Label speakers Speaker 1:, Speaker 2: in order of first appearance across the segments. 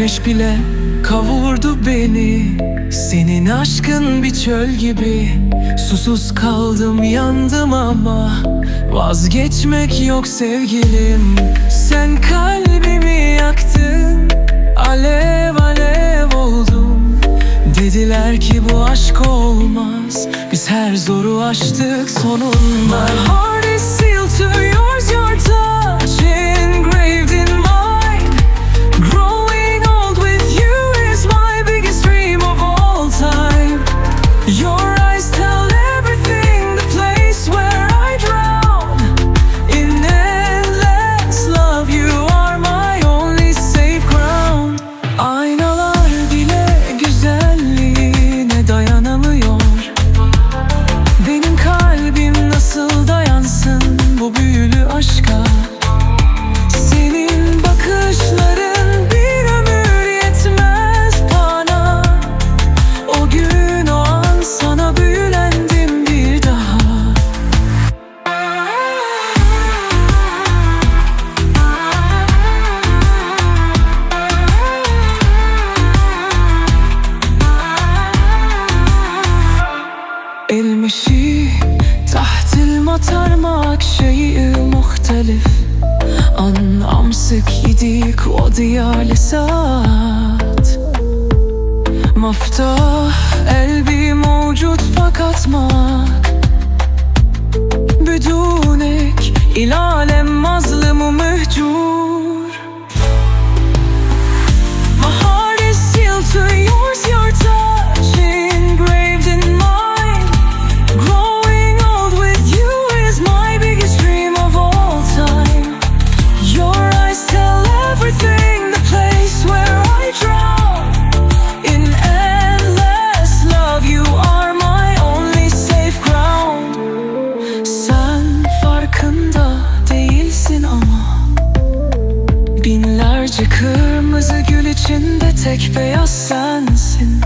Speaker 1: Güneş bile kavurdu beni. Senin aşkın bir çöl gibi. Susuz kaldım yandım ama Vazgeçmek yok sevgilim. Sen kalbimi yaktın Alev alev oldum Dediler ki bu aşk olmaz. Biz her zoru aştık sonunda. My heart المشي تحت المطر معك شيء مختلف عن أمسك يديك وأضيع لساعات مفتاح قلبي موجود içinde tek beyaz sensin.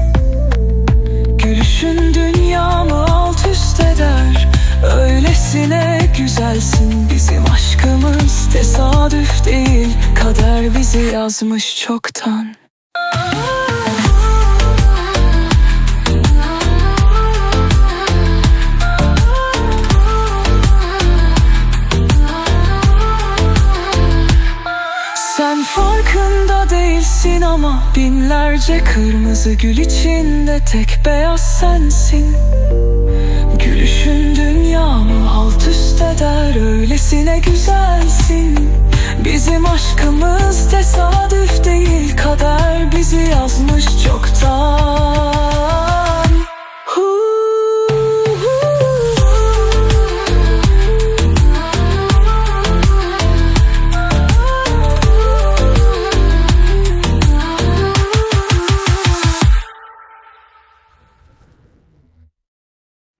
Speaker 1: Gülüşün dünyamı alt üst eder. Öylesine güzelsin. Bizim aşkımız tesadüf değil. Kader bizi yazmış çoktan Sen farkında değilsin ama Binlerce kırmızı gül içinde tek beyaz sensin. Gülüşün dünyamı alt üst eder Öylesine güzelsin. Bizim aşkımız tesadüf değil Kader bizi yazmış